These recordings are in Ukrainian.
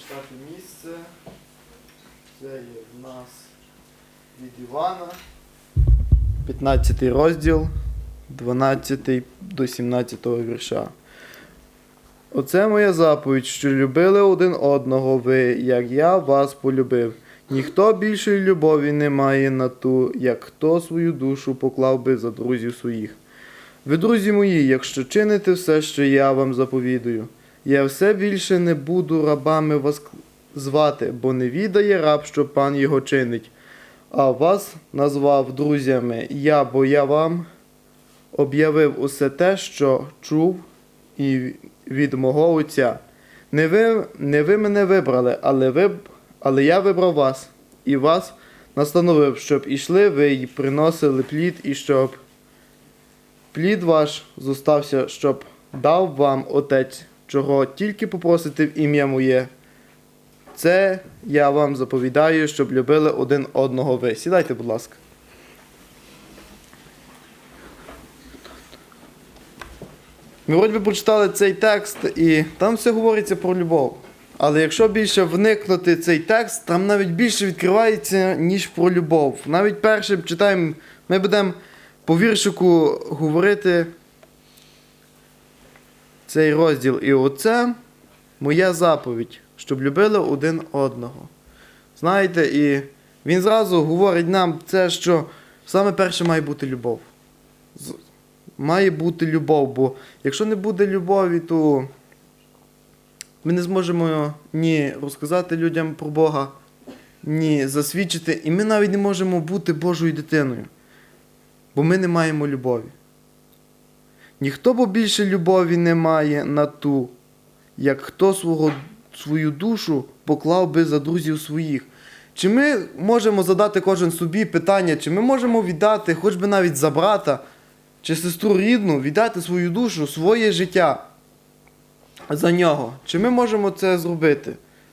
читати місце. Це є в нас від Івана. 15 розділ, 12 до 17 вірша. Оце моя заповідь, що любили один одного ви, як я вас полюбив. Ніхто більшої любові не має на ту, як хто свою душу поклав би за друзів своїх. Ви, друзі мої, якщо чините все, що я вам заповідую, я все більше не буду рабами вас звати, бо не відає раб, що пан його чинить. А вас назвав друзями я, бо я вам об'явив усе те, що чув і від мого Отця. Не ви, не ви мене вибрали, але, ви, але я вибрав вас і вас настановив, щоб ішли ви й приносили плід, і щоб плід ваш зостався, щоб дав вам Отець, чого тільки попросите в ім'я моє. Це я вам заповідаю, щоб любили один одного ви. Сідайте, будь ласка. Ми вроді би прочитали цей текст, і там все говориться про любов. Але якщо більше вникнути цей текст, там навіть більше відкривається, ніж про любов. Навіть першим читаємо, ми будемо по віршику говорити цей розділ. І оце моя заповідь, щоб любили один одного. Знаєте, і він зразу говорить нам це, що саме перше має бути любов. Має бути любов, бо якщо не буде любові, то ми не зможемо ні розказати людям про Бога, ні засвідчити, і ми навіть не можемо бути Божою дитиною, бо ми не маємо любові. Ніхто бо більше любові не має на ту, як хто свого, свою душу поклав би за друзів своїх. Чи ми можемо задати кожен собі питання, чи ми можемо віддати, хоч би навіть за брата чи сестру рідну, віддати свою душу, своє життя за нього? Чи ми можемо це зробити?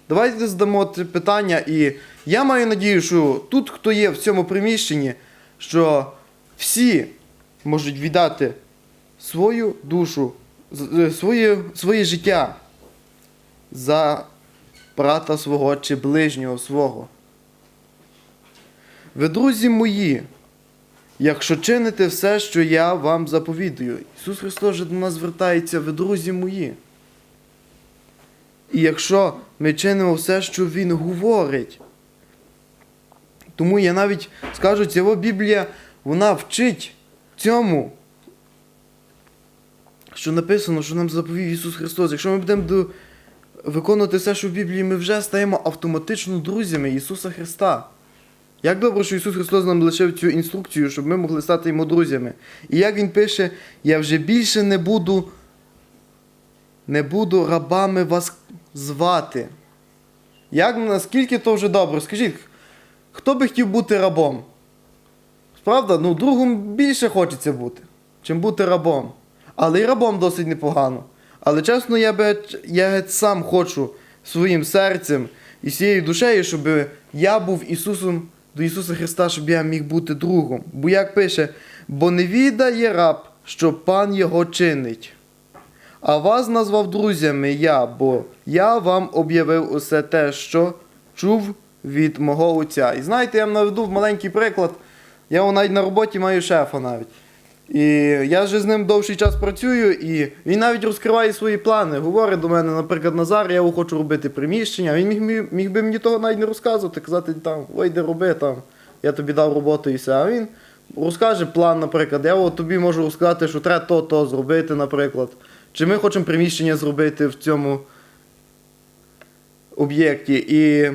Давайте задамо це питання, і я маю надію, що тут, хто є в цьому приміщенні, що всі можуть віддати свою душу, своє, своє життя за брата свого чи ближнього свого. Ви, друзі мої, якщо чините все, що я вам заповідую, Ісус Христос вже до нас звертається, ви, друзі мої. І якщо ми чинимо все, що Він говорить, тому я навіть скажу, ця Біблія, вона вчить цьому, що написано, що нам заповів Ісус Христос. Якщо ми будемо до... виконувати все, що в Біблії, ми вже стаємо автоматично друзями Ісуса Христа. Як добре, що Ісус Христос нам лишив цю інструкцію, щоб ми могли стати йому друзями. І як Він пише, я вже більше не буду, не буду рабами вас звати. Як наскільки то вже добре? Скажіть, хто би хотів бути рабом? Правда? Ну, другом більше хочеться бути, чим бути рабом. Але і рабом досить непогано. Але чесно, я би я сам хочу своїм серцем і всією душею, щоб я був Ісусом до Ісуса Христа, щоб я міг бути другом. Бо як пише, бо не відає раб, що пан його чинить. А вас назвав друзями я, бо я вам об'явив усе те, що чув від мого отця. І знаєте, я вам наведу маленький приклад. Я навіть на роботі маю шефа навіть. І я вже з ним довший час працюю, і він навіть розкриває свої плани. Говорить до мене, наприклад, Назар, я хочу робити приміщення. Він міг, міг, би мені того навіть не розказувати, казати там, ой, йди роби там, я тобі дав роботу і все. А він розкаже план, наприклад. Я тобі можу розказати, що треба то, то зробити, наприклад. Чи ми хочемо приміщення зробити в цьому об'єкті. І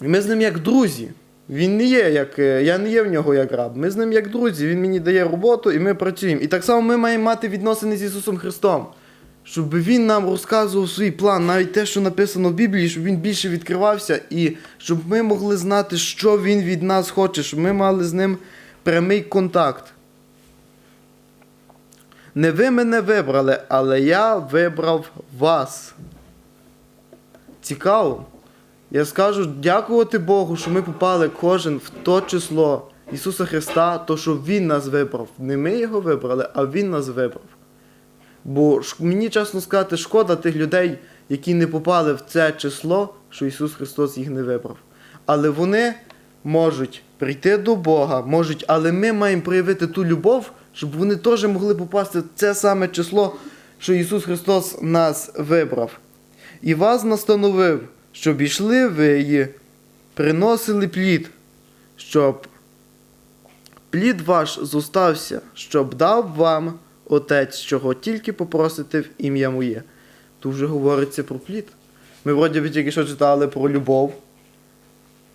ми з ним як друзі. Він не є як. е, Я не є в нього як раб. Ми з ним як друзі. Він мені дає роботу і ми працюємо. І так само ми маємо мати відносини з Ісусом Христом. Щоб Він нам розказував свій план, навіть те, що написано в Біблії, щоб він більше відкривався, і щоб ми могли знати, що Він від нас хоче, щоб ми мали з ним прямий контакт. Не ви мене вибрали, але я вибрав вас. Цікаво. Я скажу дякувати Богу, що ми попали кожен в то число Ісуса Христа, то що Він нас вибрав. Не ми його вибрали, а Він нас вибрав. Бо мені чесно сказати, шкода тих людей, які не попали в це число, що Ісус Христос їх не вибрав. Але вони можуть прийти до Бога, можуть, але ми маємо проявити ту любов, щоб вони теж могли попасти в це саме число, що Ісус Христос нас вибрав. І вас настановив, щоб ішли ви і приносили плід, щоб плід ваш зостався, щоб дав вам Отець, чого тільки попросите в ім'я моє. Тут вже говориться про плід. Ми вроді би тільки що читали про любов,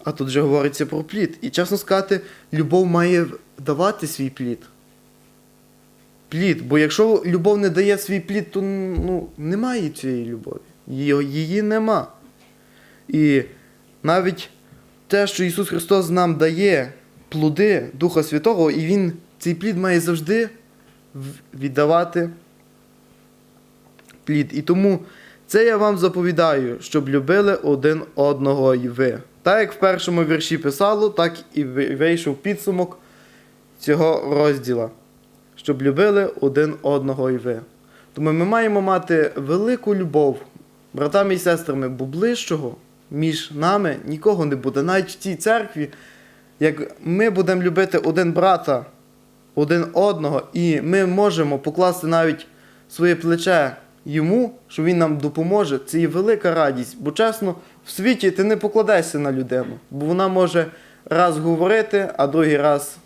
а тут вже говориться про плід. І чесно сказати, любов має давати свій плід. Плід. Бо якщо любов не дає свій плід, то ну, немає цієї любові. Її, її нема. І навіть те, що Ісус Христос нам дає плоди Духа Святого, і Він цей плід має завжди віддавати плід. І тому це я вам заповідаю, щоб любили один одного і ви. Так як в першому вірші писало, так і вийшов підсумок цього розділа. Щоб любили один одного і ви. Тому ми маємо мати велику любов, братами і сестрами, бо ближчого між нами нікого не буде. Навіть в цій церкві, як ми будемо любити один брата, один одного, і ми можемо покласти навіть своє плече йому, що він нам допоможе, це є велика радість. Бо чесно, в світі ти не покладешся на людину, бо вона може раз говорити, а другий раз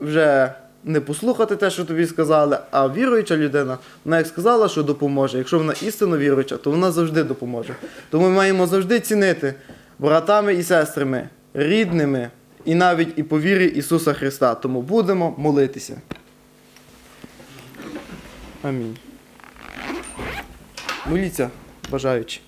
вже не послухати те, що тобі сказали, а віруюча людина, вона як сказала, що допоможе. Якщо вона істинно віруюча, то вона завжди допоможе. Тому ми маємо завжди цінити братами і сестрами, рідними і навіть і по вірі Ісуса Христа. Тому будемо молитися. Амінь. Моліться, бажаючи.